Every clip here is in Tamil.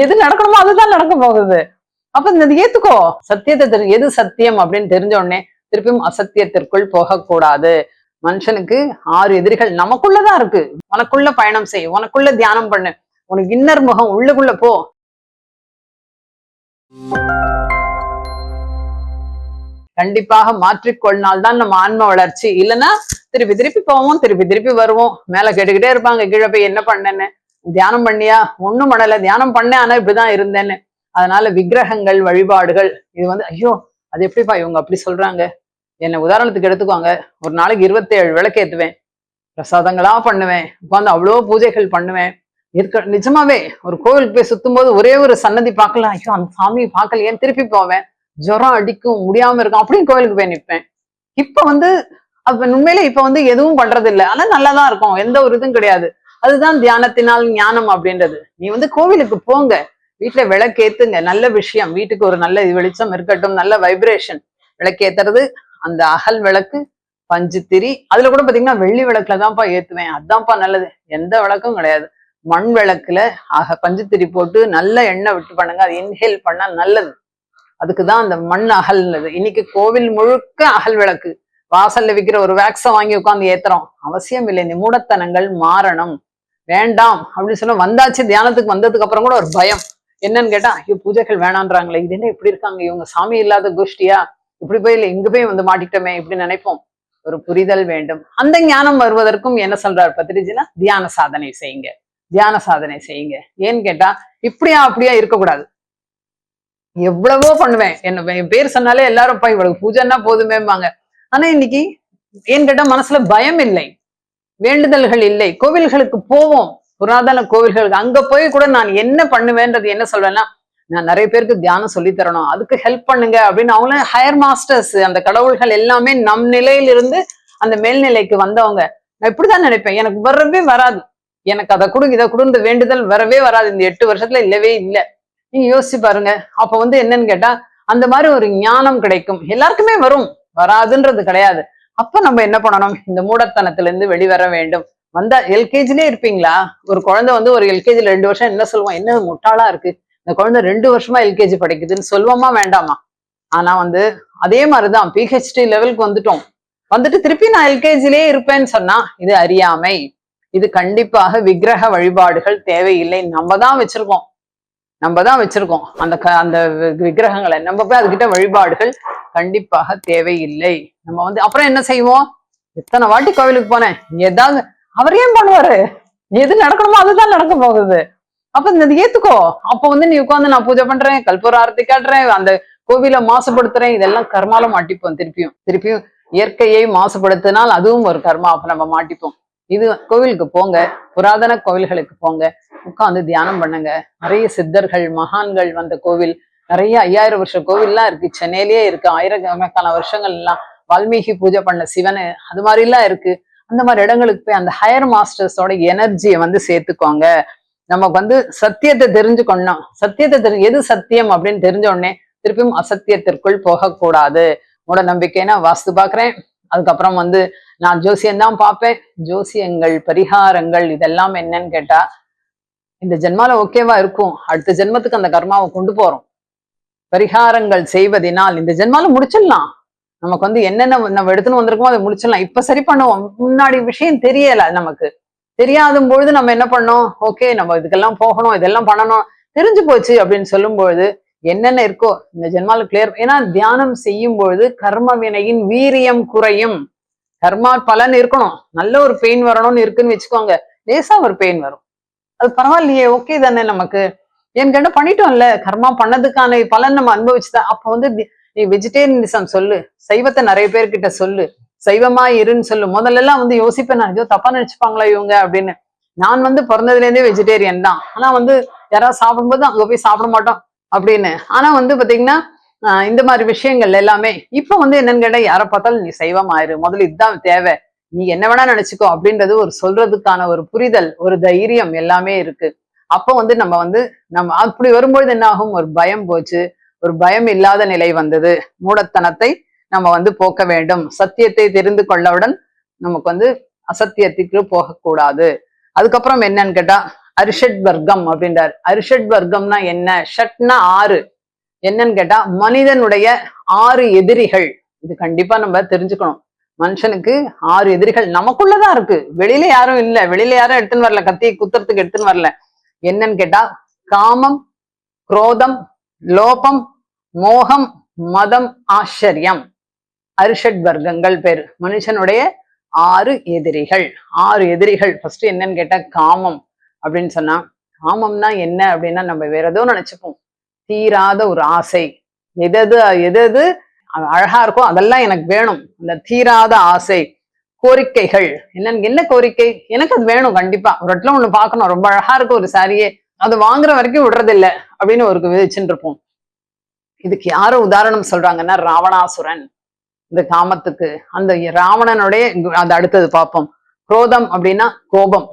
எது நடக்கணுமோ அதுதான் நடக்க போகுது. அப்ப இந்த ஏத்துக்கோ. சத்தியத்தை தெரி எது சத்தியம் அப்படின்னு தெரிஞ்ச உடனே திருப்பியும் அசத்தியத்திற்குள் போகக்கூடாது. மனுஷனுக்கு ஆறு எதிரிகள் நமக்குள்ளதான் இருக்கு. உனக்குள்ள பயணம் செய். உனக்குள்ள தியானம் பண்ணு. உனக்கு இன்னர் முகம் உள்ளுக்குள்ள போ. கண்டிப்பாக மாற்றிக்கொள்னால் தான் நம்ம ஆன்ம வளர்ச்சி. இல்லைன்னா திருப்பி திருப்பி போவோம் திருப்பி திருப்பி வருவோம். மேல கேட்டுக்கிட்டே இருப்பாங்க. கீழே போய் என்ன பண்ணேன்னு. தியானம் பண்ணியா? ஒண்ணும் பண்ணல. தியானம் பண்ணேன் ஆனா இப்படிதான் இருந்தேன்னு. அதனால விக்கிரகங்கள் வழிபாடுகள் இது வந்து ஐயோ அது எப்படிப்பா இவங்க அப்படி சொல்றாங்க? என்னை உதாரணத்துக்கு எடுத்துக்கோங்க. ஒரு நாளைக்கு இருபத்தேழு விளக்கு ஏத்துவேன் பிரசாதங்களா பண்ணுவேன். உட்காந்து அவ்வளோ பூஜைகள் பண்ணுவேன். இருக்க நிஜமாவே ஒரு கோவிலுக்கு போய் சுத்தும் போது ஒரே ஒரு சன்னதி பார்க்கல ஐயோ அந்த சாமியை பார்க்கலையேன்னு திருப்பி போவேன். ஜுரம் அடிக்கும் முடியாம இருக்கும். அப்படின்னு கோவிலுக்கு போய் நிற்பேன் இப்ப வந்து அப்ப உண்மையில இப்ப வந்து எதுவும் பண்றது இல்லை ஆனா நல்லாதான் இருக்கும். எந்த ஒரு இதுவும் கிடையாது. அதுதான் தியானத்தினால் ஞானம் அப்படின்றது. நீ வந்து கோவிலுக்கு போங்க. வீட்டுல விளக்கேத்துங்க. நல்ல விஷயம். வீட்டுக்கு ஒரு நல்ல வெளிச்சம் இருக்கட்டும். நல்ல வைப்ரேஷன் விளக்கேத்துறது அந்த அகல் விளக்கு பஞ்சு திரி. அதுல கூட பாத்தீங்கன்னா வெள்ளி விளக்குல தான்ப்பா ஏத்துவேன். அதான்ப்பா நல்லது. எந்த விளக்கும் கிடையாது. மண் விளக்குல ஆக பஞ்சு திரி போட்டு நல்ல எண்ணெய் விட்டு பண்ணுங்க. அது இன்ஹேல் பண்ணா நல்லது. அதுக்குதான் அந்த மண் அகல்னது இன்னைக்கு கோவில் முழுக்க அகல் விளக்கு. வாசல்ல விற்கிற ஒரு வேக்ஸை வாங்கி உட்காந்து ஏத்துறோம். அவசியம் இல்லை. இந்த மூடத்தனங்கள் மாறணும். வேண்டாம் அப்படின்னு சொல்ல வந்தாச்சு தியானத்துக்கு வந்ததுக்கு அப்புறம் கூட ஒரு பயம். என்னன்னு கேட்டா ஐயோ பூஜைகள் வேணான்றாங்களே இது என்ன இப்படி இருக்காங்க? இவங்க சாமி இல்லாத கோஷ்டியா? இப்படி போய் இல்லை இங்க போய் வந்து மாட்டிட்டோமே இப்படி நினைப்போம். ஒரு புரிதல் வேண்டும். அந்த ஞானம் வருவதற்கும் என்ன சொல்றாரு பத்திரிஜினா தியான சாதனை செய்யுங்க. தியான சாதனை செய்யுங்க. ஏன்னு கேட்டா இப்படியா அப்படியா இருக்கக்கூடாது. எவ்வளவோ பண்ணுவேன். என்ன என் பேர் சொன்னாலே எல்லாரும் பா இவ்வளவு பூஜைன்னா போதுமேம்பாங்க. ஆனா இன்னைக்கு ஏன்னு கேட்டா மனசுல பயம் இல்லை. வேண்டுதல்கள் இல்லை. கோவில்களுக்கு போவோம். புராதன கோவில்களுக்கு அங்க போய் கூட நான் என்ன பண்ணுவேன்றது என்ன சொல்வேன்னா நான் நிறைய பேருக்கு தியானம் சொல்லி தரணும். அதுக்கு ஹெல்ப் பண்ணுங்க அப்படின்னு அவங்களும் ஹையர் மாஸ்டர்ஸ் அந்த கடவுள்கள் எல்லாமே நம் நிலையிலிருந்து அந்த மேல்நிலைக்கு வந்தவங்க. நான் இப்படிதான் நினைப்பேன். எனக்கு வரவே வராது. எனக்கு அதை கொடு இதை கொடுந்த வேண்டுதல் வரவே வராது. இந்த எட்டு வருஷத்துல இல்லவே இல்லை. நீங்க யோசிச்சு பாருங்க. அப்ப வந்து என்னன்னு கேட்டா அந்த மாதிரி ஒரு ஞானம் கிடைக்கும். எல்லாருக்குமே வரும். வராதுன்றது கிடையாது. அப்ப நம்ம என்ன பண்ணணும்? இந்த மூடத்தனத்துல இருந்து வெளிவர வேண்டும். வந்தா எல்கேஜிலே இருப்பீங்களா? ஒரு குழந்தை வந்து ஒரு எல்கேஜில ரெண்டு வருஷம் என்ன சொல்லுவோம் என்ன முட்டாளா இருக்கு? இந்த குழந்தை ரெண்டு வருஷமா எல்கேஜி படிக்குதுன்னு சொல்லுவோமா வேண்டாமா? ஆனா வந்து அதே மாதிரிதான் பிஹெச்டி லெவலுக்கு வந்துட்டோம். வந்துட்டு திருப்பி நான் எல்கேஜிலே இருப்பேன்னு சொன்னா இது அறியாமை. இது கண்டிப்பாக விக்கிரக வழிபாடுகள் தேவையில்லை. நம்ம தான் வச்சிருக்கோம். நம்ம தான் வச்சிருக்கோம். அந்த க அந்த விக்கிரகங்களை. நம்ம போய் அதுகிட்ட வழிபாடுகள் கண்டிப்பாக தேவையில்லை. நம்ம வந்து அப்புறம் என்ன செய்வோம்? எத்தனை வாட்டி கோவிலுக்கு போனேன்? ஏதாவது அவர் ஏன் பண்ணுவாரு? எது நடக்கணுமோ அதுதான் நடக்க போகுது. அப்ப இந்த ஏத்துக்கோ. அப்ப வந்து நீ உட்காந்து நான் பூஜை பண்றேன் கல்பூர் ஆரத்தி காட்டுறேன் அந்த கோவிலை மாசுபடுத்துறேன் இதெல்லாம் கர்மால மாட்டிப்போம் திருப்பியும். திருப்பியும் இயற்கையை மாசுபடுத்தினால் அதுவும் ஒரு கர்மா. அப்ப நம்ம மாட்டிப்போம். இது கோவிலுக்கு போங்க புராதன கோவில்களுக்கு போங்க உட்காந்து தியானம் பண்ணுங்க. நிறைய சித்தர்கள் மகான்கள் வந்த கோவில். நிறைய ஐயாயிரம் வருஷம் கோவில்லாம் இருக்கு. சென்னையிலேயே இருக்கு. ஆயிரக்கணக்கான வருஷங்கள் எல்லாம் வால்மீகி பூஜை பண்ண சிவனு அது மாதிரி எல்லாம் இருக்கு. அந்த மாதிரி இடங்களுக்கு போய் அந்த ஹையர் மாஸ்டர்ஸோட எனர்ஜியை வந்து சேர்த்துக்கோங்க நமக்கு வந்து சத்தியத்தை தெரிஞ்சுக்கணும் சத்தியத்தை தெரி எது சத்தியம் அப்படின்னு தெரிஞ்ச உடனே திருப்பியும் அசத்தியத்திற்குள் போகக்கூடாது. மூட நம்பிக்கைன்னா வாஸ்து பாக்குறேன். அதுக்கப்புறம் வந்து நான் ஜோசியம் தான் பார்ப்பேன். ஜோசியங்கள் பரிகாரங்கள் இதெல்லாம் என்னன்னு கேட்டா இந்த ஜென்மால ஓகேவா இருக்கும். அடுத்த ஜென்மத்துக்கு அந்த கர்மாவை கொண்டு போறோம். பரிகாரங்கள் செய்வதினால் இந்த ஜென்மால முடிச்சிடலாம். நமக்கு வந்து என்னென்ன நம்ம எடுத்துன்னு வந்திருக்கோமோ அதை முடிச்சிடலாம். இப்ப சரி பண்ணுவோம். முன்னாடி விஷயம் தெரியல நமக்கு. தெரியாத பொழுது நம்ம என்ன பண்ணோம்? ஓகே நம்ம இதுக்கெல்லாம் போகணும் இதெல்லாம் பண்ணணும். தெரிஞ்சு போச்சு அப்படின்னு சொல்லும் பொழுது என்னென்ன இருக்கோ இந்த ஜென்மாவில் கிளியர் ஏன்னா தியானம் செய்யும் பொழுது கர்ம வினையின் வீரியம் குறையும். கர்மா பலன் இருக்கணும். நல்ல ஒரு பெயின் வரணும்னு இருக்குன்னு வச்சுக்கோங்க. லேசா ஒரு பெயின் வரும். அது பரவாயில்லையே ஓகே தானே நமக்கு. என்கிட்ட பண்ணிட்டோம்ல. கர்மா பண்ணதுக்கான பலன் நம்ம அனுபவிச்சுதான். அப்ப வந்து நீ வெஜிடேரியனிசம் சொல்லு. சைவத்தை நிறைய பேர்கிட்ட சொல்லு. சைவமா இருன்னு சொல்லு. முதல்ல எல்லாம் வந்து யோசிப்பேன் நான். ஐயோ தப்பா நினைச்சுப்பாங்களா இவங்க அப்படின்னு. நான் வந்து பிறந்ததுல இருந்தே வெஜிடேரியன் தான். ஆனா வந்து யாராவது சாப்பிடும்போது அங்க போய் சாப்பிட மாட்டோம் அப்படின்னு. ஆனா வந்து பாத்தீங்கன்னா இந்த மாதிரி விஷயங்கள் எல்லாமே இப்ப வந்து என்னன்னு கேட்டா யாரை பார்த்தாலும் நீ சைவம் ஆயிரு முதல்ல இதுதான் தேவை. நீ என்ன வேணா நினைச்சுக்கோ அப்படின்றது ஒரு சொல்றதுக்கான ஒரு புரிதல் ஒரு தைரியம் எல்லாமே இருக்கு. அப்போ வந்து நம்ம வந்து நம்ம அப்படி வரும்பொழுது என்ன ஆகும்? ஒரு பயம் போச்சு. ஒரு பயம் இல்லாத நிலை வந்தது. மூடத்தனத்தை நம்ம வந்து போக்க வேண்டும். சத்தியத்தை தெரிந்து கொள்ளவுடன் நமக்கு வந்து அசத்தியத்துக்கு போகக்கூடாது. அதுக்கப்புறம் என்னன்னு கேட்டா அரிஷட் வர்க்கம் அப்படின்றார். அரிஷட் வர்க்கம்னா என்ன? ஷட்னா ஆறு. என்னன்னு கேட்டா மனிதனுடைய ஆறு எதிரிகள். இது கண்டிப்பா நம்ம தெரிஞ்சுக்கணும். மனுஷனுக்கு ஆறு எதிரிகள் நமக்குள்ளதான் இருக்கு. வெளியில யாரும் இல்ல. வெளியில யாரும் எடுத்துன்னு வரல. கத்தியை குத்துறதுக்கு எடுத்துன்னு வரல. என்னன்னு கேட்டா காமம் குரோதம் லோபம் மோகம் மதம் ஆச்சரியம். அரிஷட் வர்க்கங்கள் பேர். மனுஷனுடைய ஆறு எதிரிகள். ஆறு எதிரிகள். ஃபர்ஸ்ட் என்னன்னு கேட்டா காமம் அப்படின்னு சொன்னா காமம்னா என்ன அப்படின்னா நம்ம வேற ஏதோ நினைச்சுப்போம். தீராத ஒரு ஆசை. எதது எதது அழகா இருக்கோ அதெல்லாம் எனக்கு வேணும். அந்த தீராத ஆசை. கோரிக்கைகள். என்னன்னு என்ன கோரிக்கை? எனக்கு அது வேணும் கண்டிப்பா. ஒரு இடத்துல ஒண்ணு பார்க்கணும். ரொம்ப அழகா இருக்கும் ஒரு சாரியே. அது வாங்குற வரைக்கும் விடுறதில்ல அப்படின்னு ஒரு விதிச்சுட்டு இருப்போம். இதுக்கு யாரு உதாரணம் சொல்றாங்கன்னா ராவணாசுரன். இந்த காமத்துக்கு அந்த ராவணனுடைய அது அடுத்தது பார்ப்போம் குரோதம் அப்படின்னா கோபம்.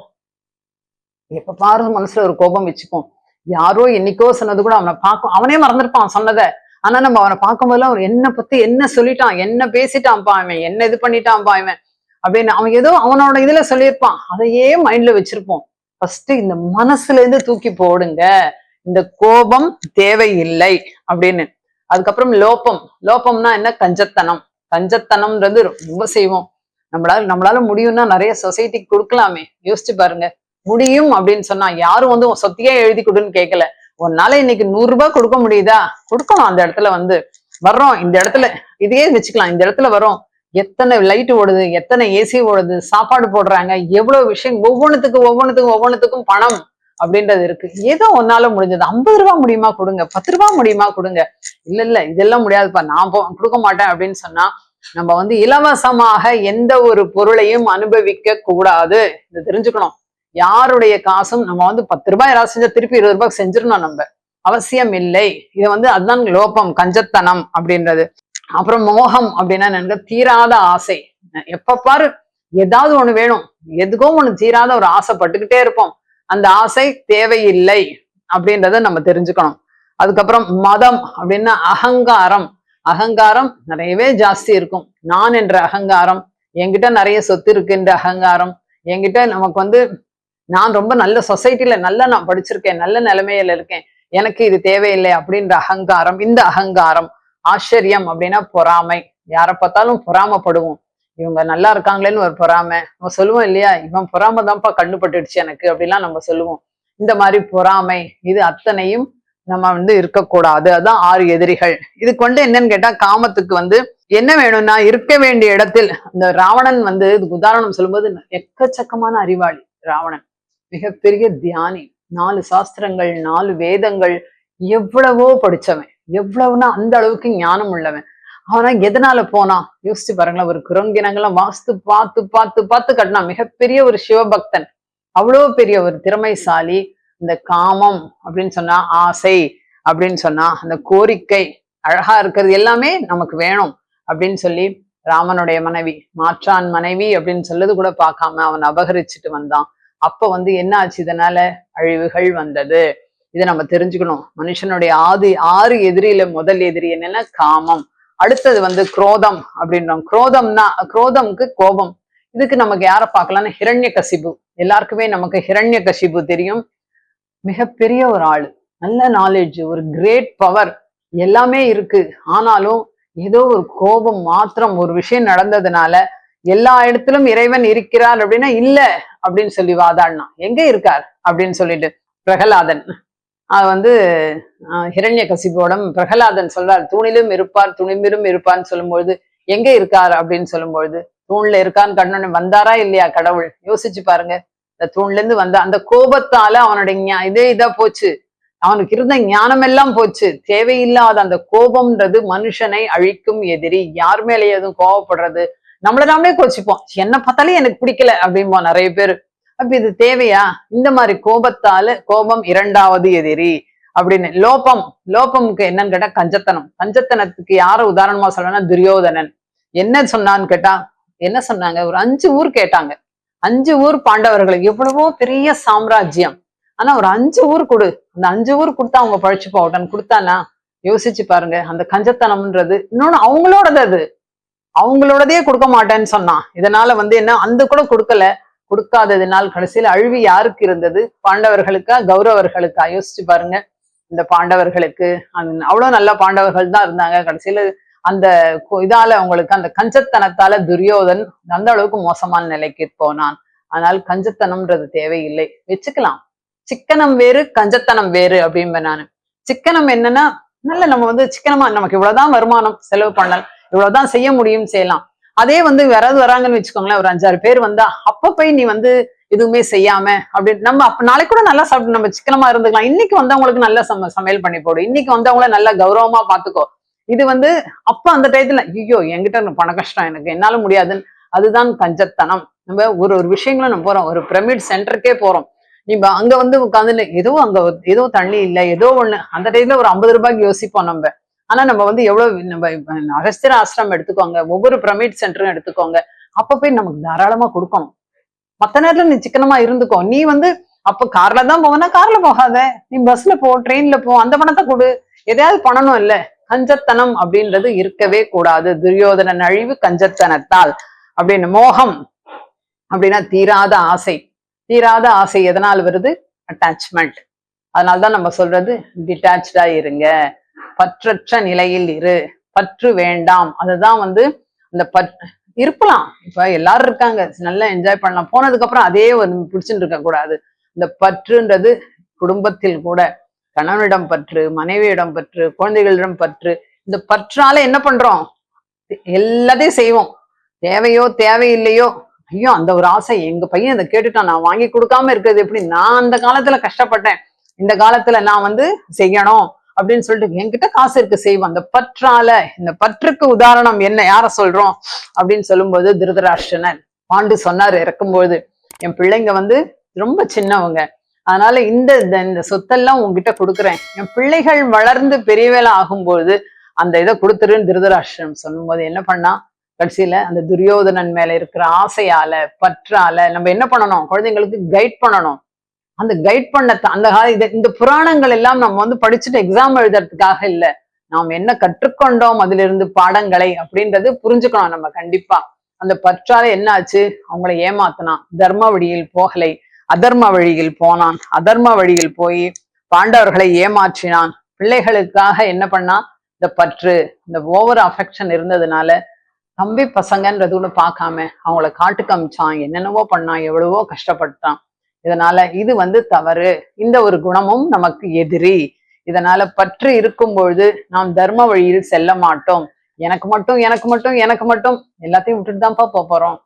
எப்ப பாரு மனசுல ஒரு கோபம் வச்சுப்போம் யாரோ என்னைக்கோ சொன்னது கூட அவனை பார்க்கும் அவனே மறந்துருப்பான் சொன்னதை. ஆனா நம்ம அவனை பார்க்கும்போது அவன் என்ன பத்தி என்ன சொல்லிட்டான் என்ன பேசிட்டான்ப்பா அவன் என்ன இது பண்ணிட்டான்ப்பா அவன் அப்படின்னு அவன் ஏதோ அவனோட இதுல சொல்லியிருப்பான். அதையே மைண்ட்ல வச்சிருப்போம். ஃபர்ஸ்ட் இந்த மனசுல இருந்து தூக்கி போடுங்க. இந்த கோபம் தேவையில்லை அப்படின்னு. அதுக்கப்புறம் லோபம். லோபம்னா என்ன? கஞ்சத்தனம். கஞ்சத்தனம்ன்றது ரொம்ப செய்வோம். நம்மளால நம்மளால முடியும்னா நிறைய சொசைட்டிக்கு கொடுக்கலாமே. யோசிச்சு பாருங்க. முடியும் அப்படின்னு சொன்னா யாரும் வந்து உன் எழுதி கொடுன்னு கேட்கல உன்னால இன்னைக்கு நூறு ரூபாய் கொடுக்க முடியுதா? கொடுக்கணும் அந்த இடத்துல வந்து வர்றோம். இந்த இடத்துல இதையே வச்சுக்கலாம். இந்த இடத்துல வரோம் எத்தனை லைட் ஓடுது? எத்தனை ஏசி ஓடுது? சாப்பாடு போடுறாங்க. எவ்வளவு விஷயம்? ஒவ்வொன்றுத்துக்கும் ஒவ்வொன்றுத்துக்கும் ஒவ்வொன்றுத்துக்கும் பணம். அப்படின்றது இருக்கு. ஏதோ ஒன்னால முடிஞ்சது. ஐம்பது ரூபா முடியுமா கொடுங்க. பத்து ரூபா முடியுமா கொடுங்க. இல்ல இல்ல இதெல்லாம் முடியாதுப்பா. நான் கொடுக்க மாட்டேன் அப்படின்னு சொன்னா நம்ம வந்து இலவசமாக எந்த ஒரு பொருளையும் அனுபவிக்க கூடாது. இதை தெரிஞ்சுக்கணும். யாருடைய காசும் நம்ம வந்து பத்து ரூபாய் யாராவது செஞ்சா திருப்பி இருபது ரூபாய் செஞ்சிடணும் நம்ம. அவசியம் இல்லை. இது வந்து அதுதான் லோபம் கஞ்சத்தனம் அப்படின்றது. அப்புறம் மோகம் அப்படின்னா எனக்கு தீராத ஆசை. எப்ப பாரு ஏதாவது ஒண்ணு வேணும். எதுக்கோ ஒண்ணு தீராத ஒரு ஆசைப்பட்டுக்கிட்டே இருப்போம். அந்த ஆசை தேவையில்லை அப்படின்றத நம்ம தெரிஞ்சுக்கணும். அதுக்கப்புறம் மதம் அப்படின்னா அகங்காரம். அகங்காரம் நிறையவே ஜாஸ்தி இருக்கும். நான் என்ற அகங்காரம் என்கிட்ட நிறைய சொத்து இருக்குன்ற அகங்காரம் என்கிட்ட நமக்கு வந்து நான் ரொம்ப நல்ல சொசைட்டில நல்லா நான் படிச்சிருக்கேன் நல்ல நிலைமையில இருக்கேன் எனக்கு இது தேவையில்லை அப்படின்ற அகங்காரம் இந்த அகங்காரம் ஆச்சரியம் அப்படின்னா பொறாமை. யாரை பார்த்தாலும் பொறாமப்படுவோம். இவங்க நல்லா இருக்காங்களேன்னு ஒரு பொறாமை. நம்ம சொல்லுவோம் இல்லையா? இவன் பொறாம தான்ப்பா கண்ணுப்பட்டுடுச்சு எனக்கு அப்படிலாம் நம்ம சொல்லுவோம். இந்த மாதிரி பொறாமை இது அத்தனையும் நம்ம வந்து இருக்கக்கூடாது. அதான் ஆறு எதிரிகள். இதுக்கு வந்து என்னன்னு கேட்டா காமத்துக்கு வந்து என்ன வேணும்னா இருக்க வேண்டிய இடத்தில் இந்த ராவணன் வந்து இதுக்கு உதாரணம் சொல்லும்போது எக்கச்சக்கமான அறிவாளி ராவணன். மிகப்பெரிய தியானி. நாலு சாஸ்திரங்கள் நாலு வேதங்கள் எவ்வளவோ படிச்சவன். எவ்வளவுனா அந்த அளவுக்கு ஞானம் உள்ளவன். ஆனா எதனால போனா? யோசிச்சு பாருங்களேன் ஒரு குரங்கினங்களாம் வாஸ்து பார்த்து பார்த்து பார்த்து கட்டினா மிகப்பெரிய ஒரு சிவபக்தன் அவ்வளவு பெரிய ஒரு திறமைசாலி இந்த காமம் அப்படின்னு சொன்னா ஆசை அப்படின்னு சொன்னா அந்த கோரிக்கை அழகா இருக்கிறது எல்லாமே நமக்கு வேணும் அப்படின்னு சொல்லி ராமனுடைய மனைவி மாற்றான் மனைவி அப்படின்னு சொல்லது கூட பார்க்காம அவன் அபகரிச்சுட்டு வந்தான். அப்ப வந்து என்ன ஆச்சு இதனால? அழிவுகள் வந்தது. இதை நம்ம தெரிஞ்சுக்கணும். மனுஷனுடைய ஆதி ஆறு எதிரியில முதல் எதிரி என்னன்னா காமம். அடுத்தது வந்து குரோதம் அப்படின்றோம். குரோதம்னா குரோதம்க்கு கோபம். இதுக்கு நமக்கு யாரை பார்க்கலாம்னா ஹிரண்ய கசிபு எல்லாருக்குமே நமக்கு ஹிரண்ய கசிபு தெரியும். மிகப்பெரிய ஒரு ஆள். நல்ல நாலேஜ் ஒரு கிரேட் பவர் எல்லாமே இருக்கு. ஆனாலும் ஏதோ ஒரு கோபம் மாத்திரம் ஒரு விஷயம் நடந்ததுனால எல்லா இடத்திலும் இறைவன் இருக்கிறார் அப்படின்னா இல்ல அப்படின்னு சொல்லி வாதாடினான். எங்க இருக்கார்? அப்படின்னு சொல்லிட்டு பிரகலாதன். அது வந்து ஹிரண்ய கசிப்போடம் பிரகலாதன் சொல்றார் தூணிலும் இருப்பார் துணிமிலும் இருப்பான்னு சொல்லும்பொழுது எங்க இருக்கார்? அப்படின்னு சொல்லும்பொழுது தூண்ல இருக்கான்னு கண்ணன் வந்தாரா இல்லையா கடவுள்? யோசிச்சு பாருங்க இந்த தூண்ல இருந்து வந்த அந்த கோபத்தால அவனுடைய இதே இதா போச்சு. அவனுக்கு இருந்த ஞானம் எல்லாம் போச்சு. தேவையில்லாத அந்த கோபம்ன்றது மனுஷனை அழிக்கும் எதிரி. யார் மேலே எதுவும் கோவப்படுறது? நம்மள நாமளே கோச்சிப்போம். என்ன பார்த்தாலே எனக்கு பிடிக்கல அப்படிம்போம் நிறைய பேர். அப்ப இது தேவையா? இந்த மாதிரி கோபத்தால கோபம் இரண்டாவது எதிரி அப்படின்னு. லோபம். லோபமுக்கு என்னன்னு கேட்டா கஞ்சத்தனம். கஞ்சத்தனத்துக்கு யார உதாரணமா சொல்லணும்னா துரியோதனன். என்ன சொன்னான்னு கேட்டா என்ன சொன்னாங்க? ஒரு அஞ்சு ஊர் கேட்டாங்க. அஞ்சு ஊர் பாண்டவர்களுக்கு எவ்வளவோ பெரிய சாம்ராஜ்யம். ஆனா ஒரு அஞ்சு ஊர் கொடு. அந்த அஞ்சு ஊர் கொடுத்தா அவங்க பழிச்சு போகட்டும். கொடுத்தானா? யோசிச்சு பாருங்க. அந்த கஞ்சத்தனம்ன்றது இன்னொன்னு அவங்களோடது அது. அவங்களோடதே கொடுக்க மாட்டேன்னு சொன்னான். இதனால வந்து என்ன? அந்த கூட கொடுக்கல. கொடுக்காததினால் கடைசியில் அழுவி யாருக்கு இருந்தது? பாண்டவர்களுக்கா? கௌரவர்களுக்கா? யோசிச்சு பாருங்க. இந்த பாண்டவர்களுக்கு அந்த அவ்வளவு நல்ல பாண்டவர்கள் தான் இருந்தாங்க. கடைசியில அந்த இதால அவங்களுக்கு அந்த கஞ்சத்தனத்தால துரியோதன் அந்த அளவுக்கு மோசமான நிலைக்கு போனான். ஆனால் கஞ்சத்தனம்ன்றது தேவையில்லை. வச்சுக்கலாம். சிக்கனம் வேறு கஞ்சத்தனம் வேறு அப்படிம்பேன் நானு. சிக்கனம் என்னன்னா நல்ல நம்ம வந்து சிக்கனமா நமக்கு இவ்வளவுதான் வருமானம் செலவு பண்ணலாம் இவ்வளவுதான் செய்ய முடியும் செய்யலாம். அதே வந்து யாராவது வராங்கன்னு வச்சுக்கோங்களேன் ஒரு அஞ்சாறு பேர் வந்தா அப்ப போய் நீ வந்து எதுவுமே செய்யாம அப்படின்னு நம்ம அப்ப நாளைக்கு கூட நல்லா சாப்பிட்டு நம்ம சிக்கனமா இருந்துக்கலாம். இன்னைக்கு வந்தவங்களுக்கு நல்லா சம சமையல் பண்ணி போடு. இன்னைக்கு வந்தவங்கள நல்லா கௌரவமா பாத்துக்கோ. இது வந்து அப்ப அந்த டயத்துல ஐயோ என்கிட்ட பண கஷ்டம் எனக்கு என்னால முடியாதுன்னு. அதுதான் கஞ்சத்தனம் நம்ம ஒரு ஒரு விஷயங்களும் நம்ம போறோம். ஒரு பிரமிட் சென்டருக்கே போறோம். நீ அங்க வந்து உட்காந்து ஏதோ அங்க ஏதோ தண்ணி இல்லை ஏதோ ஒண்ணு. அந்த டயத்துல ஒரு ஐம்பது ரூபாய்க்கு யோசிப்போம் நம்ம. ஆனா நம்ம வந்து எவ்வளவு நம்ம அகஸ்திர அகஸ்தியர் ஆசிரமம் எடுத்துக்கோங்க ஒவ்வொரு பிரமிட் சென்டரும் எடுத்துக்கோங்க அப்ப போய் நமக்கு தாராளமா கொடுக்கணும். மத்த நேரத்துல நீ சிக்கனமா இருந்துக்கோ. நீ வந்து அப்ப கார்ல தான் போவனா கார்ல போகாத. நீ பஸ்ல போ ட்ரெயின்ல போ அந்த பணத்தை கொடு. எதையாவது பண்ணணும் இல்ல. கஞ்சத்தனம் அப்படின்றது இருக்கவே கூடாது. துரியோதன நழிவு கஞ்சத்தனத்தால் அப்படின்னு மோகம் அப்படின்னா தீராத ஆசை. தீராத ஆசை எதனால் வருது? அட்டாச்மெண்ட் அதனால்தான் நம்ம சொல்றது டிட்டாச்சா இருங்க. பற்றற்ற நிலையில் இரு. பற்று வேண்டாம். அதுதான் வந்து அந்த பற் இருக்கலாம் இப்ப எல்லாரும் இருக்காங்க. நல்லா என்ஜாய் பண்ணலாம். போனதுக்கு அப்புறம் அதே ஒரு பிடிச்சுட்டு இருக்க கூடாது. இந்த பற்றுன்றது குடும்பத்தில் கூட. கணவனிடம் பற்று மனைவியிடம் பற்று குழந்தைகளிடம் பற்று. இந்த பற்றால என்ன பண்றோம்? எல்லாத்தையும் செய்வோம். தேவையோ தேவையில்லையோ. ஐயோ அந்த ஒரு ஆசை. எங்க பையன் இதை கேட்டுட்டான். நான் வாங்கி கொடுக்காம இருக்கிறது எப்படி? நான் அந்த காலத்துல கஷ்டப்பட்டேன். இந்த காலத்துல நான் வந்து செய்யணும். அப்படின்னு சொல்லிட்டு என்கிட்ட காசு இருக்கு செய்வோம் அந்த பற்றால இந்த பற்றுக்கு உதாரணம் என்ன யார சொல்றோம்? அப்படின்னு சொல்லும்போது திருதராஷ்டிரனர் பாண்டு சொன்னார் இறக்கும்போது. என் பிள்ளைங்க வந்து ரொம்ப சின்னவங்க. அதனால இந்த இந்த- இந்த சொத்தெல்லாம் உங்ககிட்ட கொடுக்குறேன். என் பிள்ளைகள் வளர்ந்து பெரியவேளை ஆகும்போது அந்த இதை கொடுத்துருன்னு திருதராஷ்டிரம் சொல்லும்போது என்ன பண்ணா? கடைசியில அந்த துரியோதனன் மேல இருக்கிற ஆசையால பற்றால நம்ம என்ன பண்ணணும்? குழந்தைங்களுக்கு கைட் பண்ணணும். அந்த கைட் பண்ண அந்த கால இது இந்த புராணங்கள் எல்லாம் நம்ம வந்து படிச்சுட்டு எக்ஸாம் எழுதுறதுக்காக இல்லை. நாம் என்ன கற்றுக்கொண்டோம் அதிலிருந்து பாடங்களை அப்படின்றது புரிஞ்சுக்கணும் நம்ம கண்டிப்பா. அந்த பற்றால என்னாச்சு? அவங்கள ஏமாத்தினான். தர்ம வழியில் போகலை. அதர்ம வழியில் போனான். அதர்ம வழியில் போய் பாண்டவர்களை ஏமாற்றினான். பிள்ளைகளுக்காக என்ன பண்ணான்? இந்த பற்று இந்த ஓவர் அஃபெக்ஷன் இருந்ததுனால தம்பி பசங்கன்றது கூட பார்க்காம அவங்கள காட்டு காமிச்சான் என்னென்னவோ பண்ணான். எவ்வளவோ கஷ்டப்பட்டான். இதனால இது வந்து தவறு. இந்த ஒரு குணமும் நமக்கு எதிரி. இதனால பற்று இருக்கும் பொழுது நாம் தர்ம வழியில் செல்ல மாட்டோம். எனக்கு மட்டும் எனக்கு மட்டும் எனக்கு மட்டும் எல்லாத்தையும் விட்டுட்டு தான்ப்பா போக போறோம்.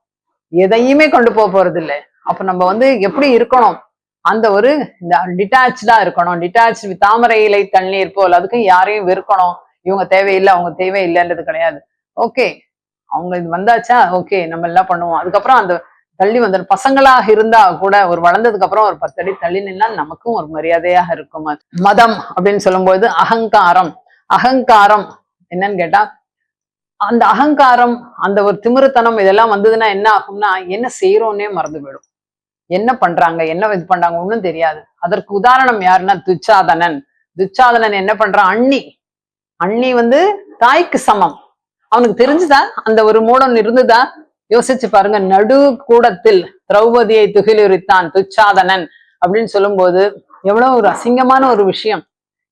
எதையுமே கொண்டு போக போறது இல்லை அப்ப நம்ம வந்து எப்படி இருக்கணும்? அந்த ஒரு இந்த டிட்டாச்சா இருக்கணும். டிட்டாச் தாமரை இலை தண்ணீர் போல். அதுக்கும் யாரையும் வெறுக்கணும். இவங்க தேவையில்லை அவங்க தேவையில்லைன்றது கிடையாது. ஓகே. அவங்க இது வந்தாச்சா? ஓகே. நம்ம எல்லாம் பண்ணுவோம். அதுக்கப்புறம் அந்த தள்ளி வந்த பசங்களாக இருந்தா கூட ஒரு வளர்ந்ததுக்கு அப்புறம் ஒரு பத்தடி தள்ளி நின்னா நமக்கும் ஒரு மரியாதையாக இருக்கும் மதம் அப்படின்னு சொல்லும்போது அகங்காரம். அகங்காரம் என்னன்னு கேட்டா அந்த அகங்காரம் அந்த ஒரு திமிருத்தனம் இதெல்லாம் வந்ததுன்னா என்ன ஆகும்னா என்ன செய்யறோன்னே மறந்து போயிடும். என்ன பண்றாங்க என்ன இது பண்றாங்க ஒண்ணும் தெரியாது. அதற்கு உதாரணம் யாருன்னா துச்சாதனன். துச்சாதனன் என்ன பண்றான்? அண்ணி. அண்ணி வந்து தாய்க்கு சமம். அவனுக்கு தெரிஞ்சுதா? அந்த ஒரு மூடம் இருந்துதா? யோசிச்சு பாருங்க நடு கூடத்தில் திரௌபதியை துகிலுரித்தான் துச்சாதனன் அப்படின்னு சொல்லும்போது எவ்வளவு ஒரு அசிங்கமான ஒரு விஷயம்.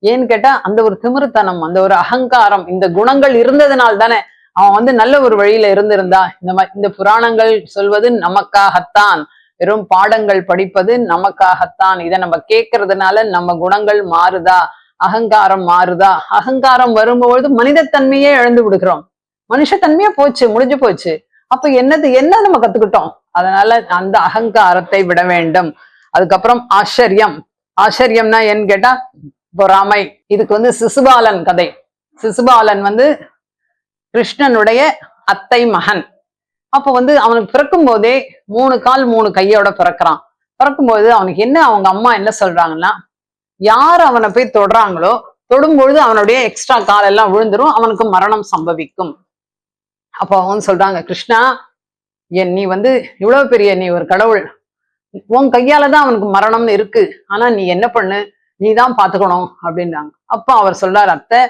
ஏன்னு கேட்டா அந்த ஒரு திமிருத்தனம் அந்த ஒரு அகங்காரம் இந்த குணங்கள் இருந்ததுனால தானே அவன் வந்து நல்ல ஒரு வழியில இருந்திருந்தா. இந்த இந்த புராணங்கள் சொல்வது நமக்காகத்தான். வெறும் பாடங்கள் படிப்பது நமக்காகத்தான். இதை நம்ம கேட்கறதுனால நம்ம குணங்கள் மாறுதா? அகங்காரம் மாறுதா? அகங்காரம் வரும்பொழுது மனிதத்தன்மையே இழந்து விடுகிறோம். மனுஷத்தன்மையே போச்சு முடிஞ்சு போச்சு. அப்ப என்னது என்ன நம்ம கத்துக்கிட்டோம்? அதனால அந்த அகங்காரத்தை விட வேண்டும். அதுக்கப்புறம் ஆச்சரியம். ஆச்சரியம்னா என்ன கேட்டா பொறாமை. இதுக்கு வந்து சிசுபாலன் கதை. சிசுபாலன் வந்து கிருஷ்ணனுடைய அத்தை மகன். அப்ப வந்து அவனுக்கு பிறக்கும் போதே மூணு கால் மூணு கையோட பிறக்கிறான். பிறக்கும்போது அவனுக்கு என்ன அவங்க அம்மா என்ன சொல்றாங்கன்னா யார் அவனை போய் தொடுறாங்களோ தொடும்பொழுது அவனுடைய எக்ஸ்ட்ரா கால் எல்லாம் விழுந்துரும் அவனுக்கு மரணம் சம்பவிக்கும். அப்போ சொல்றாங்க கிருஷ்ணா என் நீ வந்து இவ்வளவு பெரிய நீ ஒரு கடவுள். உன் கையால தான் அவனுக்கு மரணம்னு இருக்கு. ஆனா நீ என்ன பண்ணு? நீ தான் பாத்துக்கணும் அப்படின்றாங்க. அப்போ அவர் சொல்றாரு அத்தை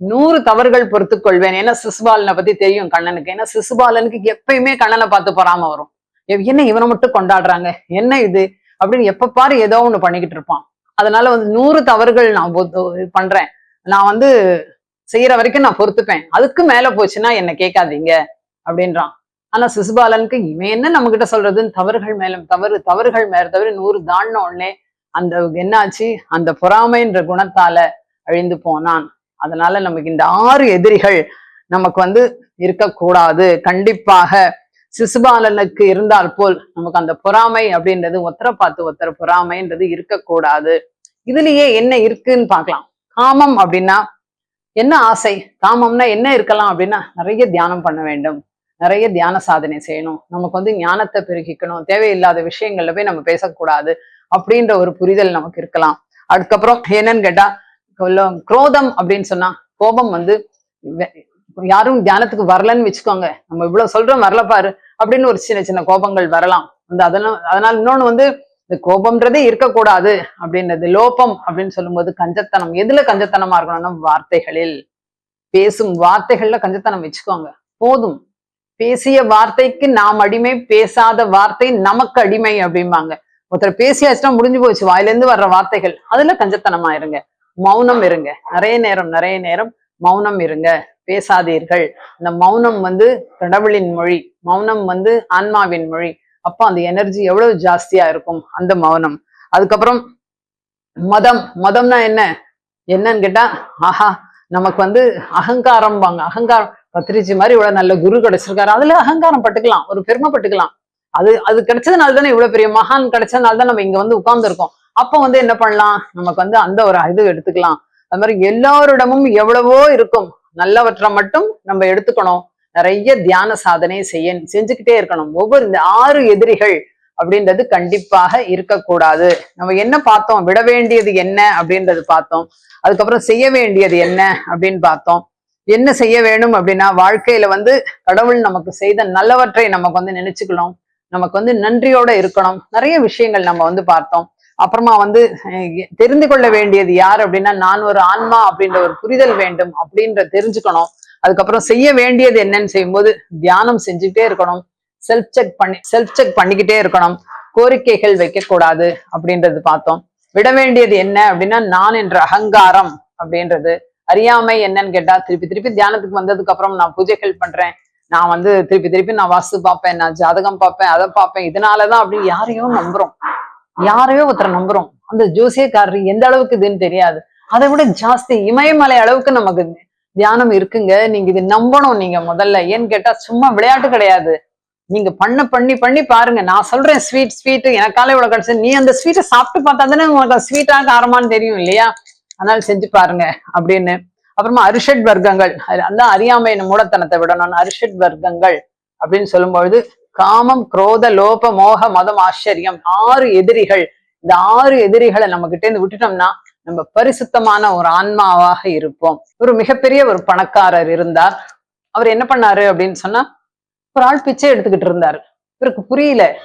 நூறு தவறுகள் பொறுத்துக் கொள்வேன். ஏன்னா சிசுபாலனை பத்தி தெரியும் கண்ணனுக்கு. ஏன்னா சிசுபாலனுக்கு எப்பயுமே கண்ணனை பார்த்து பொறாம வரும். என்ன இவனை மட்டும் கொண்டாடுறாங்க? என்ன இது? அப்படின்னு எப்ப பாரு ஏதோ ஒண்ணு பண்ணிக்கிட்டு இருப்பான். அதனால வந்து நூறு தவறுகள் நான் இது பண்றேன். நான் வந்து செய்யற வரைக்கும் நான் பொறுத்துப்பேன். அதுக்கு மேல போச்சுன்னா என்ன கேட்காதீங்க அப்படின்றான். ஆனா சிசுபாலனுக்கு இவன் என்ன நம்ம கிட்ட சொல்றதுன்னு தவறுகள் மேலும் தவறு தவறுகள் மேல தவிர நூறு தாண்டின உடனே அந்த என்னாச்சு? அந்த பொறாமைன்ற குணத்தால அழிந்து போனான். அதனால நமக்கு இந்த ஆறு எதிரிகள் நமக்கு வந்து இருக்கக்கூடாது. கண்டிப்பாக சிசுபாலனுக்கு இருந்தால் போல் நமக்கு அந்த பொறாமை அப்படின்றது ஒத்தரை பார்த்து ஒத்தர பொறாமைன்றது இருக்கக்கூடாது. இதுலயே என்ன இருக்குன்னு பார்க்கலாம். காமம் அப்படின்னா என்ன ஆசை? காமம்னா என்ன இருக்கலாம் அப்படின்னா நிறைய தியானம் பண்ண வேண்டும். நிறைய தியான சாதனை செய்யணும். நமக்கு வந்து ஞானத்தை பெருகிக்கணும். தேவையில்லாத விஷயங்கள்ல போய் நம்ம பேசக்கூடாது அப்படின்ற ஒரு புரிதல் நமக்கு இருக்கலாம். அதுக்கப்புறம் என்னன்னு கேட்டா கொல்லம், குரோதம் அப்படின்னு சொன்னா கோபம் வந்து யாரும் தியானத்துக்கு வரலன்னு வச்சுக்கோங்க. நம்ம இவ்வளவு சொல்றோம் வரல பாரு அப்படின்னு ஒரு சின்ன சின்ன கோபங்கள் வரலாம். அந்த அதெல்லாம் அதனால இன்னொன்னு வந்து இந்த கோபம்ன்றதே இருக்கக்கூடாது அப்படின்றது. லோபம் அப்படின்னு சொல்லும்போது கஞ்சத்தனம். எதுல கஞ்சத்தனமா இருக்கணும்னா வார்த்தைகளில். பேசும் வார்த்தைகள்ல கஞ்சத்தனம் வச்சுக்கோங்க. போதும். பேசிய வார்த்தைக்கு நாம் அடிமை பேசாத வார்த்தை நமக்கு அடிமை அப்படிம்பாங்க. ஒருத்தர் பேசியாச்சுன்னா முடிஞ்சு போச்சு. வாயிலேருந்து வர்ற வார்த்தைகள். அதுல கஞ்சத்தனமா இருங்க. மௌனம் இருங்க. நிறைய நேரம் நிறைய நேரம் மௌனம் இருங்க. பேசாதீர்கள். அந்த மௌனம் வந்து கடவுளின் மொழி. மௌனம் வந்து ஆன்மாவின் மொழி. அப்போ அந்த எனர்ஜி எவ்வளவு ஜாஸ்தியா இருக்கும் அந்த மௌனம். அதுக்கப்புறம் மதம் மதம்னா என்ன? என்னன்னு கேட்டா ஆஹா நமக்கு வந்து அகங்காரம் வாங்க அகங்காரம் பத்திரிச்சி மாதிரி இவ்வளவு நல்ல குரு கிடைச்சிருக்காரு. அதுல அகங்காரம் பட்டுக்கலாம் ஒரு பெருமைப்பட்டுக்கலாம் அது அது கிடைச்சதுனால தானே இவ்வளவு பெரிய மகான் கிடைச்சதுனால தான் நம்ம இங்க வந்து உட்கார்ந்து இருக்கோம் அப்ப வந்து என்ன பண்ணலாம்? நமக்கு வந்து அந்த ஒரு இது எடுத்துக்கலாம். அது மாதிரி எல்லாரிடமும் எவ்வளவோ இருக்கும். நல்லவற்றை மட்டும் நம்ம எடுத்துக்கணும். நிறைய தியான சாதனை செய்ய செஞ்சுக்கிட்டே இருக்கணும். ஒவ்வொரு இந்த ஆறு எதிரிகள் அப்படின்றது கண்டிப்பாக இருக்கக்கூடாது. நம்ம என்ன பார்த்தோம்? விட வேண்டியது என்ன அப்படின்றது பார்த்தோம். அதுக்கப்புறம் செய்ய வேண்டியது என்ன அப்படின்னு பார்த்தோம். என்ன செய்ய வேணும் அப்படின்னா வாழ்க்கையில வந்து கடவுள் நமக்கு செய்த நல்லவற்றை நமக்கு வந்து நினைச்சுக்கணும். நமக்கு வந்து நன்றியோட இருக்கணும். நிறைய விஷயங்கள் நம்ம வந்து பார்த்தோம். அப்புறமா வந்து தெரிந்து கொள்ள வேண்டியது யார் அப்படின்னா நான் ஒரு ஆன்மா அப்படின்ற ஒரு புரிதல் வேண்டும் அப்படின்ற தெரிஞ்சுக்கணும். அதுக்கப்புறம் செய்ய வேண்டியது என்னன்னு செய்யும்போது தியானம் செஞ்சுக்கிட்டே இருக்கணும். செல்ஃப் செக் பண்ணி செல்ஃப் செக் பண்ணிக்கிட்டே இருக்கணும். கோரிக்கைகள் வைக்கக்கூடாது அப்படின்றது பார்த்தோம். விட வேண்டியது என்ன அப்படின்னா நான் என்ற அகங்காரம் அப்படின்றது. அறியாமை என்னன்னு கேட்டா திருப்பி திருப்பி தியானத்துக்கு வந்ததுக்கு அப்புறம் நான் பூஜைகள் பண்றேன். நான் வந்து திருப்பி திருப்பி நான் வாஸ்து பார்ப்பேன் நான் ஜாதகம் பார்ப்பேன் அதை பார்ப்பேன். இதனாலதான் அப்படி யாரையோ நம்புறோம். யாரையோ ஒருத்தர் நம்புறோம். அந்த ஜோசியக்காரர் எந்த அளவுக்கு இதுன்னு தெரியாது. அதை விட ஜாஸ்தி இமயமலை அளவுக்கு நமக்கு தியானம் இருக்குங்க. நீங்க இது நம்பணும் நீங்க முதல்ல. ஏன்னு கேட்டா சும்மா விளையாட்டு கிடையாது. நீங்க பண்ண பண்ணி பண்ணி பாருங்க. நான் சொல்றேன் ஸ்வீட் ஸ்வீட் எனக்கால இவ்வளவு கிடைச்சது. நீ அந்த ஸ்வீட்டை சாப்பிட்டு பார்த்தா தானே உங்களுக்கு ஸ்வீட்டா காரமான்னு தெரியும் இல்லையா? அதனால செஞ்சு பாருங்க அப்படின்னு. அப்புறமா அரிஷட் வர்க்கங்கள். அந்த அதான் அறியாமை மூடத்தனத்தை விடணும். அரிஷட் வர்க்கங்கள் அப்படின்னு சொல்லும்பொழுது காமம் குரோத லோப மோக மதம் ஆச்சரியம் ஆறு எதிரிகள். இந்த ஆறு எதிரிகளை நம்ம கிட்ட இருந்து விட்டுட்டோம்னா நம்ம பரிசுத்தமான ஒரு ஆன்மாவாக இருப்போம். ஒரு மிகப்பெரிய ஒரு பணக்காரர் இருந்தார். அவர் என்ன பண்ணாரு அப்படின்னு சொன்னா ஒரு ஆள் பிச்சை எடுத்துக்கிட்டு இருந்தாரு. இவருக்கு புரியல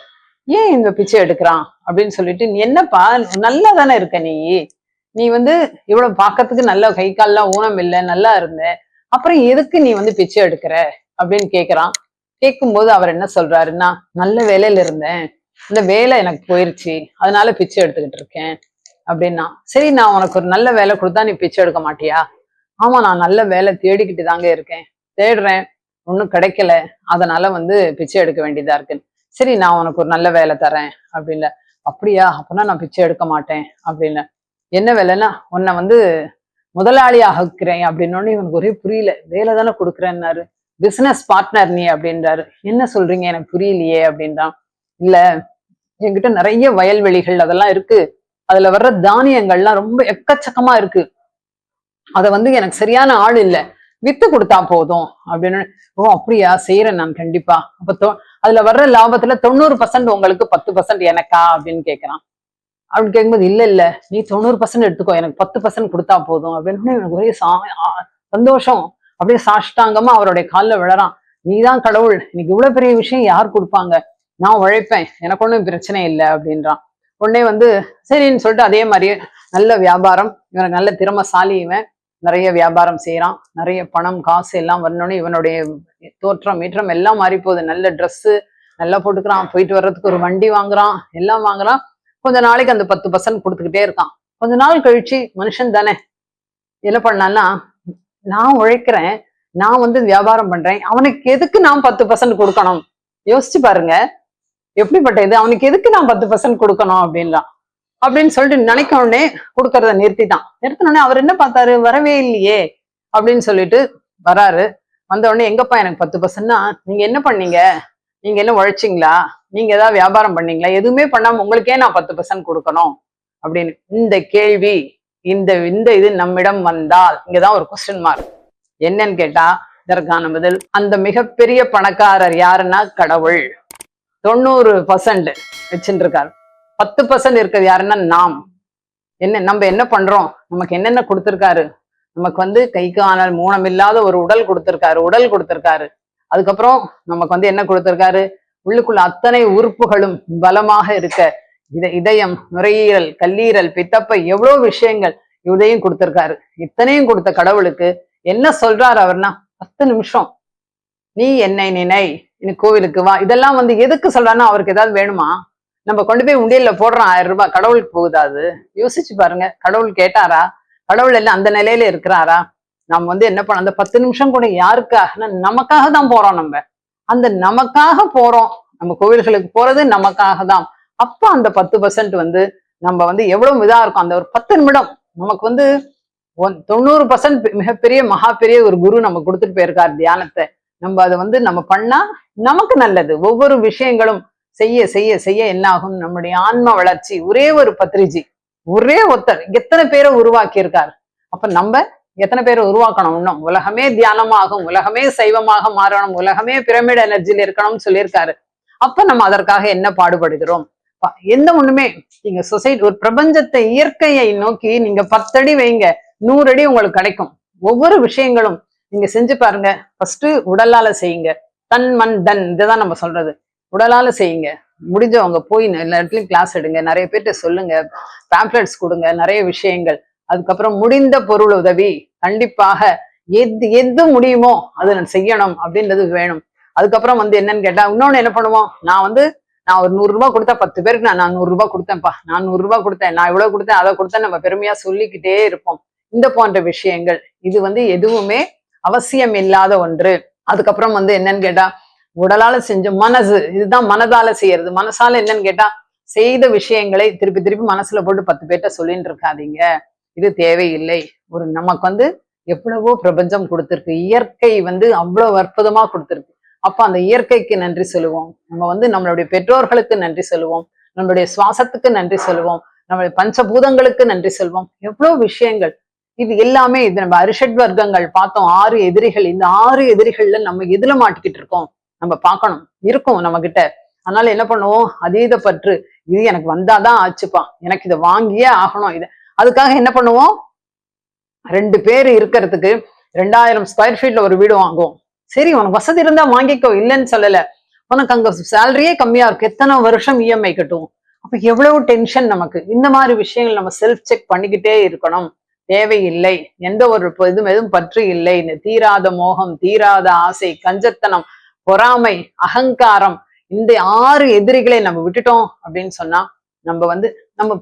ஏன் இந்த பிச்சை எடுக்கிறான் அப்படின்னு சொல்லிட்டு நீ என்னப்பா நல்லா தானே இருக்க நீ? நீ வந்து இவ்வளவு பார்க்கறதுக்கு நல்ல கை கால்லாம் ஊனம் இல்லை நல்லா இருந்த. அப்புறம் எதுக்கு நீ வந்து பிச்சை எடுக்கிற? அப்படின்னு கேக்குறான். கேட்கும்போது அவர் என்ன சொல்றாருன்னா நல்ல வேலையில இருந்தேன். இந்த வேலை எனக்கு போயிருச்சு. அதனால பிச்சை எடுத்துக்கிட்டு இருக்கேன். அப்படின்னா சரி நான் உனக்கு ஒரு நல்ல வேலை கொடுத்தா நீ பிச்சை எடுக்க மாட்டியா? ஆமா நான் நல்ல வேலை தேடிக்கிட்டு தாங்க இருக்கேன். தேடுறேன். ஒன்றும் கிடைக்கல. அதனால வந்து பிச்சை எடுக்க வேண்டியதா இருக்கு. சரி நான் உனக்கு ஒரு நல்ல வேலை தரேன். அப்படின்ல. அப்படியா? அப்படின்னா நான் பிச்சை எடுக்க மாட்டேன். அப்படின்னு என்ன வேலைன்னா உன்னை வந்து முதலாளி ஆகிறேன் அப்படின்னு இவனுக்கு ஒரே புரியல. வேலை தானே கொடுக்குறேன்னாரு. பிசினஸ் பார்ட்னர் நீ அப்படின்றாரு. என்ன சொல்றீங்க? எனக்கு புரியலையே. அப்படின்றான். இல்ல என்கிட்ட நிறைய வயல்வெளிகள் அதெல்லாம் இருக்கு. அதுல வர்ற தானியங்கள்லாம் ரொம்ப எக்கச்சக்கமா இருக்கு. அத வந்து எனக்கு சரியான ஆள் இல்லை. வித்து கொடுத்தா போதும் அப்படின்னு. ஓ அப்படியா? செய்யறேன் நான் கண்டிப்பா. அப்ப அதுல வர்ற லாபத்துல தொண்ணூறு பர்சன்ட் உங்களுக்கு பத்து பர்சன்ட் எனக்கா அப்படின்னு கேட்கறான் அப்படின்னு கேட்கும்போது இல்ல இல்ல. நீ தொண்ணூறு பர்சன்ட் எடுத்துக்கோ. எனக்கு பத்து பர்சன்ட் கொடுத்தா போதும். அப்படின்னு எனக்கு ஒரே சா- சந்தோஷம். அப்படியே சாஷ்டாங்கமா அவருடைய காலில் விழறான். நீதான் கடவுள். இன்னைக்கு இவ்வளவு பெரிய விஷயம் யார் கொடுப்பாங்க? நான் உழைப்பேன். எனக்கு ஒன்றும் பிரச்சனை இல்லை. அப்படின்றான். உடனே வந்து சரின்னு சொல்லிட்டு அதே மாதிரியே நல்ல வியாபாரம் இவன் நல்ல திறமசாலி இவன். நிறைய வியாபாரம் செய்கிறான் நிறைய பணம் காசு எல்லாம் வரணும்னு இவனுடைய தோற்றம் மீற்றம் எல்லாம் மாறி போகுது நல்ல ட்ரெஸ்ஸு நல்லா போட்டுக்கிறான். போயிட்டு வர்றதுக்கு ஒரு வண்டி வாங்குறான். எல்லாம் வாங்குறான். கொஞ்ச நாளைக்கு அந்த பத்து பர்சன்ட் கொடுத்துக்கிட்டே இருக்கான். கொஞ்ச நாள் கழிச்சு மனுஷன் தானே. என்ன பண்ணான்னா நான் உழைக்கிறேன். நான் வந்து வியாபாரம் பண்றேன். அவனுக்கு எதுக்கு நான் பத்து பர்சன்ட் கொடுக்கணும்? யோசிச்சு பாருங்க. எப்படிப்பட்ட இது அவனுக்கு எதுக்கு நான் பத்து பர்சன்ட் கொடுக்கணும் அப்படின்லாம். அப்படின்னு சொல்லிட்டு நினைக்க உடனே கொடுக்கறத நிறுத்திட்டான். நிறுத்தினோடனே அவர் என்ன பார்த்தாரு? வரவே இல்லையே அப்படின்னு சொல்லிட்டு வராரு. வந்த உடனே எங்கப்பா எனக்கு பத்து பர்சன்ட்னா நீங்க என்ன பண்ணீங்க? நீங்க என்ன உழைச்சிங்களா? நீங்க ஏதாவது வியாபாரம் பண்ணீங்களா? எதுவுமே பண்ணாம உங்களுக்கே நான் பத்து பர்சன்ட் கொடுக்கணும். அப்படின்னு இந்த கேள்வி இந்த இந்த இது நம்மிடம் வந்தால் இங்கதான் ஒரு கொஸ்டின் மார்க் என்னன்னு கேட்டா இதற்கான பதில் அந்த மிகப்பெரிய பணக்காரர் யாருன்னா கடவுள். தொண்ணூறு பர்சன்ட் வச்சுருக்காரு பத்து பர்சன்ட் இருக்கிறது யாருன்னா நாம். என்ன நம்ம என்ன பண்றோம்? நமக்கு என்னென்ன கொடுத்துருக்காரு? நமக்கு வந்து கைக்கு ஆனால் மூணம் இல்லாத ஒரு உடல் கொடுத்துருக்காரு. உடல் கொடுத்துருக்காரு. அதுக்கப்புறம் நமக்கு வந்து என்ன கொடுத்துருக்காரு? உள்ளுக்குள்ள அத்தனை உறுப்புகளும் பலமாக இருக்க இத இதயம் நுரையீரல் கல்லீரல் பித்தப்பை எவ்வளவு விஷயங்கள் இதையும் கொடுத்துருக்காரு. இத்தனையும் கொடுத்த கடவுளுக்கு என்ன சொல்றாரு அவர்னா பத்து நிமிஷம். நீ என்னை நினை. நீ கோவிலுக்கு வா. இதெல்லாம் வந்து எதுக்கு சொல்றான்னா அவருக்கு ஏதாவது வேணுமா? நம்ம கொண்டு போய் உண்டியல்ல போடுறோம் ஆயிரம் ரூபாய். கடவுளுக்கு போகுதா அது? யோசிச்சு பாருங்க. கடவுள் கேட்டாரா? கடவுள் எல்லாம் அந்த நிலையில இருக்கிறாரா? நம்ம வந்து என்ன பண்ண அந்த பத்து நிமிஷம் கூட யாருக்காக நமக்காக தான் போறோம் நம்ம. அந்த நமக்காக போறோம். நம்ம கோவில்களுக்கு போறது நமக்காக தான். அப்ப அந்த பத்து பர்சன்ட் வந்து நம்ம வந்து எவ்வளவு இதா இருக்கும்? அந்த ஒரு பத்து நிமிடம். நமக்கு வந்து ஒன் தொண்ணூறு பர்சன்ட் மிகப்பெரிய மகா பெரிய ஒரு குரு நம்ம கொடுத்துட்டு போயிருக்காரு தியானத்தை. நம்ம அதை வந்து நம்ம பண்ணா நமக்கு நல்லது. ஒவ்வொரு விஷயங்களும் செய்ய செய்ய செய்ய என்ன ஆகும்? நம்முடைய ஆன்ம வளர்ச்சி. ஒரே ஒரு பத்ரிஜி ஒரே ஒருத்தர் எத்தனை பேரை உருவாக்கி இருக்கார் அப்ப நம்ம எத்தனை பேரை உருவாக்கணும் இன்னும்? உலகமே தியானமாகும் உலகமே சைவமாக மாறணும் உலகமே பிரமிட் எனர்ஜியில் இருக்கணும்னு சொல்லியிருக்காரு. அப்ப நம்ம அதற்காக என்ன பாடுபடுகிறோம்? எந்த ஒண்ணுமே நீங்க சொசைட்டி ஒரு பிரபஞ்சத்தை இயற்கையை நோக்கி நீங்க பத்தடி வைங்க நூறு அடி உங்களுக்கு கிடைக்கும். ஒவ்வொரு விஷயங்களும் நீங்க செஞ்சு பாருங்க. ஃபர்ஸ்ட் உடலால செய்யுங்க. தன் மண் தன் இதுதான் நம்ம சொல்றது. உடலால செய்யுங்க. முடிஞ்சவங்க போய் எல்லா இடத்துலயும் கிளாஸ் எடுங்க. நிறைய பேர்கிட்ட சொல்லுங்க. பேம்ப்ளெட்ஸ் கொடுங்க. நிறைய விஷயங்கள். அதுக்கப்புறம் முடிந்த பொருள் உதவி. கண்டிப்பாக எது எது முடியுமோ அதை நான் செய்யணும் அப்படின்றது வேணும். அதுக்கப்புறம் வந்து என்னன்னு கேட்டா இன்னொன்னு என்ன பண்ணுவோம்? நான் வந்து நான் ஒரு நூறு ரூபாய் கொடுத்தா பத்து பேருக்கு நான் நான் நூறு ரூபாய் கொடுத்தேன்ப்பா. நான் நூறு ரூபாய் கொடுத்தேன். நான் இவ்வளவு கொடுத்தேன். அதை கொடுத்தேன் நம்ம பெருமையா சொல்லிக்கிட்டே இருப்போம். இந்த போன்ற விஷயங்கள். இது வந்து எதுவுமே அவசியம் இல்லாத ஒன்று. அதுக்கப்புறம் வந்து என்னன்னு கேட்டா உடலால செஞ்ச மனசு இதுதான் மனதால செய்யறது. மனசால என்னன்னு கேட்டா செய்த விஷயங்களை திருப்பி திருப்பி மனசுல போட்டு பத்து பேர்ட்ட சொல்லிட்டு இருக்காதீங்க. இது தேவையில்லை. ஒரு நமக்கு வந்து எவ்வளவோ பிரபஞ்சம் கொடுத்துருக்கு. இயற்கை வந்து அவ்வளவு அற்புதமா கொடுத்திருக்கு. அப்ப அந்த இயற்கைக்கு நன்றி சொல்லுவோம். நம்ம வந்து நம்மளுடைய பெற்றோர்களுக்கு நன்றி சொல்லுவோம். நம்மளுடைய சுவாசத்துக்கு நன்றி சொல்லுவோம். நம்மளுடைய பஞ்சபூதங்களுக்கு நன்றி சொல்வோம் எவ்வளவு விஷயங்கள். இது எல்லாமே இது நம்ம அரிஷட் வர்க்கங்கள் பார்த்தோம். ஆறு எதிரிகள். இந்த ஆறு எதிரிகள்ல நம்ம எதுல மாட்டிக்கிட்டு இருக்கோம்? நம்ம பார்க்கணும். இருக்கும் நம்ம கிட்ட அதனால என்ன பண்ணுவோம்? அதீத பற்று. இது எனக்கு வந்தாதான் ஆச்சுப்பா. எனக்கு இதை வாங்கியே ஆகணும். இதை அதுக்காக என்ன பண்ணுவோம்? ரெண்டு பேர் இருக்கிறதுக்கு ரெண்டாயிரம் ஸ்கொயர் ஃபீட்ல ஒரு வீடு வாங்குவோம். சரி உனக்கு வசதி இருந்தா வாங்கிக்கோ. இல்லைன்னு சொல்லல. உனக்கு அங்க சேலரியே கம்மியா இருக்கு. எத்தனை வருஷம் இஎம்ஐ கட்டுவோம் அப்ப எவ்வளவு டென்ஷன் நமக்கு? இந்த மாதிரி விஷயங்கள் நம்ம செல்ஃப் செக் பண்ணிக்கிட்டே இருக்கணும். தேவையில்லை. எந்த ஒரு இதுவும் எதுவும் பற்று இல்லை. தீராத மோகம் தீராத ஆசை கஞ்சத்தனம் பொறாமை அகங்காரம் இந்த ஆறு எதிரிகளை நம்ம விட்டுட்டோம் அப்படின்னு சொன்னா நம்ம வந்து நம்ம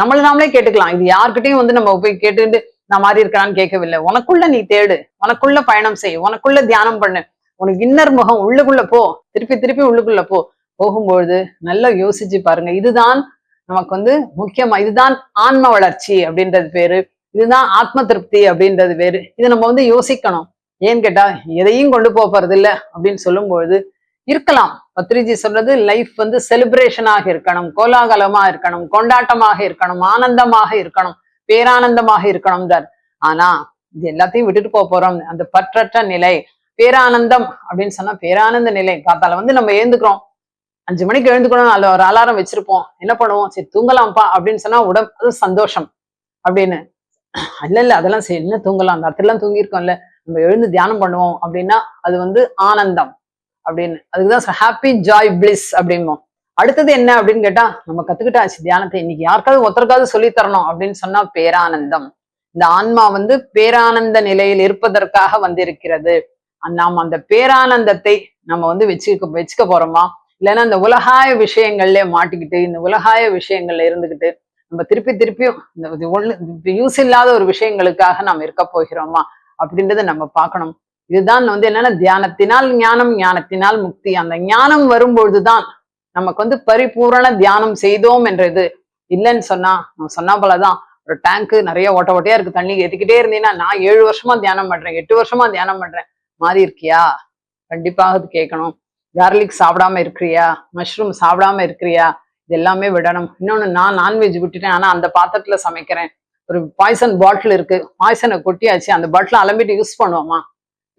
நம்மள நாமளே கேட்டுக்கலாம். இது யார்கிட்டயும் வந்து நம்ம போய் கேட்டுட்டு நான் மாறி இருக்கிறான்னு கேட்கவில்லை. உனக்குள்ள நீ தேடு. உனக்குள்ள பயணம் செய். உனக்குள்ள தியானம் பண்ணு. உனக்கு இன்னர் முகம் உள்ளுக்குள்ள போ. திருப்பி திருப்பி உள்ளுக்குள்ள போ. போகும்பொழுது நல்லா யோசிச்சு பாருங்க. இதுதான் நமக்கு வந்து முக்கியமா இதுதான் ஆன்ம வளர்ச்சி அப்படின்றது பேரு. இதுதான் ஆத்ம திருப்தி அப்படின்றது வேறு. இதை நம்ம வந்து யோசிக்கணும். ஏன்னு கேட்டா எதையும் கொண்டு போறது இல்ல அப்படின்னு சொல்லும்பொழுது இருக்கலாம். பத்ரிஜி சொல்றது லைஃப் வந்து செலிப்ரேஷனாக இருக்கணும். கோலாகலமா இருக்கணும். கொண்டாட்டமாக இருக்கணும். ஆனந்தமாக இருக்கணும். பேரானந்தமாக இருக்கணும்ன்றார். ஆனா இது எல்லாத்தையும் விட்டுட்டு போக போறோம். அந்த பற்றற்ற நிலை பேரானந்தம் அப்படின்னு சொன்னா பேரானந்த நிலை. காத்தால வந்து நம்ம ஏந்துக்கிறோம் அஞ்சு மணிக்கு எழுந்துக்கணும் அதுல ஒரு அலாரம் வச்சிருப்போம். என்ன பண்ணுவோம்? சரி தூங்கலாம்ப்பா அப்படின்னு சொன்னா உடம்பு அது சந்தோஷம் அப்படின்னு. இல்ல இல்ல அதெல்லாம் சரி என்ன தூங்கலாம்? அந்த இடத்துலாம் தூங்கியிருக்கோம்ல. நம்ம எழுந்து தியானம் பண்ணுவோம் அப்படின்னா அது வந்து ஆனந்தம் அப்படின்னு. அதுக்குதான் ஹாப்பி ஜாய் பிளிஸ் அப்படிம்போம். அடுத்தது என்ன அப்படின்னு கேட்டா நம்ம கத்துக்கிட்டாச்சு தியானத்தை. இன்னைக்கு யாருக்காவது ஒருத்தருக்காவது சொல்லித் தரணும் அப்படின்னு சொன்னா பேரானந்தம். இந்த ஆன்மா வந்து பேரானந்த நிலையில் இருப்பதற்காக வந்திருக்கிறது. நாம் அந்த பேரானந்தத்தை நம்ம வந்து வச்சுக்க வச்சுக்க போறோமா? இல்லைன்னா இந்த உலகாய விஷயங்கள்ல மாட்டிக்கிட்டு இந்த உலகாய விஷயங்கள்ல இருந்துகிட்டு நம்ம திருப்பி திருப்பியும் இந்த ஒண்ணு யூஸ் இல்லாத ஒரு விஷயங்களுக்காக நாம் இருக்க போகிறோமா? அப்படின்றத நம்ம பார்க்கணும். இதுதான் வந்து என்னன்னா தியானத்தினால் ஞானம் ஞானத்தினால் முக்தி. அந்த ஞானம் வரும்பொழுதுதான் நமக்கு வந்து பரிபூரண தியானம் செய்தோம் என்ற இது இல்லைன்னு சொன்னா நம்ம சொன்னா போலதான் ஒரு டேங்கு நிறைய ஓட்ட ஓட்டையா இருக்கு தண்ணி ஏத்திக்கிட்டே இருந்தீங்கன்னா நான் ஏழு வருஷமா தியானம் பண்றேன் எட்டு வருஷமா தியானம் பண்றேன். மாறி இருக்கியா? கண்டிப்பாக அது கேட்கணும். கார்லிக் சாப்பிடாம இருக்கிறியா? மஷ்ரூம் சாப்பிடாம இருக்கிறியா? இது எல்லாமே விடணும். இன்னொன்னு நான் நான்வெஜ் விட்டுட்டேன். ஆனா அந்த பாத்திரத்துல சமைக்கிறேன். ஒரு பாய்சன் பாட்டில் இருக்கு. பாய்சனை கொட்டியாச்சு. அந்த பாட்டில் அலம்பிட்டு யூஸ் பண்ணுவோமா?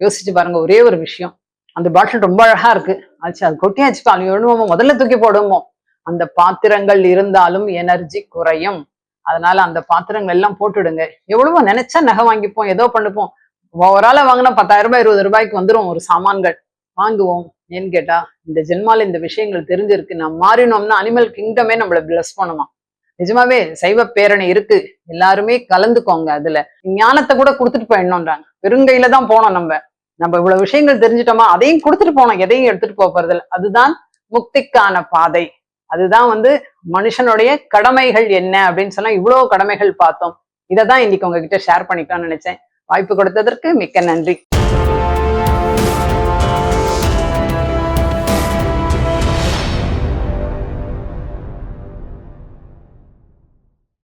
யோசிச்சு பாருங்க ஒரே ஒரு விஷயம். அந்த பாட்டில் ரொம்ப அழகா இருக்கு. ஆச்சு அது கொட்டியாச்சு அது எழுதுவோமோ முதல்ல தூக்கி போடுவோமோ. அந்த பாத்திரங்கள் இருந்தாலும் எனர்ஜி குறையும். அதனால அந்த பாத்திரங்கள் எல்லாம் போட்டுடுங்க. எவ்வளவோ நினைச்சா நகை வாங்கிப்போம். ஏதோ பண்ணுப்போம். ஓவரால வாங்கினா பத்தாயிரம் ரூபாய் இருபது ரூபாய்க்கு வந்துரும் ஒரு சாமான்கள். வாங்குவோம் ஏன்னு கேட்டா இந்த ஜென்மால இந்த விஷயங்கள் தெரிஞ்சிருக்கு. நம்ம மாறினோம்னா அனிமல் கிங்டமே நம்மள பிளஸ் பண்ணுமா நிஜமாவே சைவ பேரணி இருக்கு. எல்லாருமே கலந்துக்கோங்க அதுல. ஞானத்தை கூட கொடுத்துட்டு போயிடணும்ன்றாங்க. வெறுங்கையில தான் போனோம் நம்ம. நம்ம இவ்வளவு விஷயங்கள் தெரிஞ்சிட்டோமா? அதையும் கொடுத்துட்டு போனோம். எதையும் எடுத்துட்டு போறதில்ல அதுதான் முக்திக்கான பாதை. அதுதான் வந்து மனுஷனுடைய கடமைகள் என்ன அப்படின்னு சொன்னா இவ்வளவு கடமைகள் பார்த்தோம். இதை தான் இன்னைக்கு உங்ககிட்ட ஷேர் பண்ணிக்கலாம்னு நினைச்சேன். வாய்ப்பு கொடுத்ததற்கு மிக்க நன்றி.